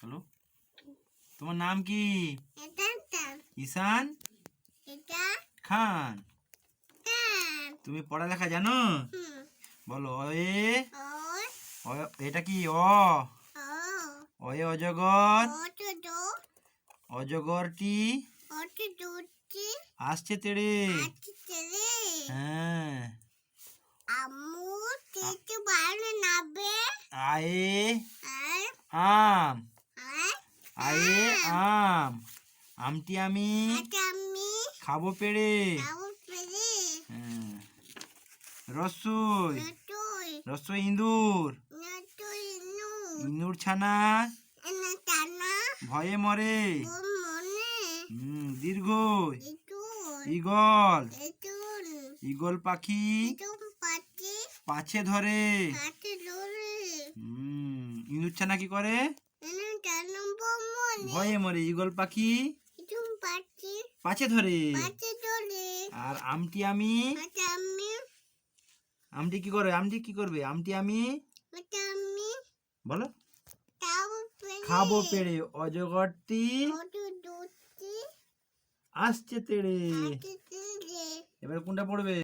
Hello? তোমার নাম কি? ঈশান? খান। তুমি পড়ালেখা জানো? বলো অয়ে। এটা কি? অ। অয়ে অজগর। অজগরটি আসছে তেড়ে। হ্যাঁ। আম্মু তেতে বাড়ি নাবে আয়ে আম। আর আয়ে আম। আমটি আমি খাব পেড়ে। পেরে হ্যাঁ। রসই রসই ইঁদুর। ইঁদুর। ছানা। ভয়ে মরে। হুম ইগল ইগল পাখি। পাছে ধরে। ইঁদুর ছানা কি করে? ভয়ে মরে ইগল পাখি। পাছে ধরে। আর আমটি আমি আমটি কি করে? আমটি কি করবে? আমটি আমি বলো। খাব পেড়ে। অজগরটি আসছে তেড়ে। এবার কোনটা পড়বে?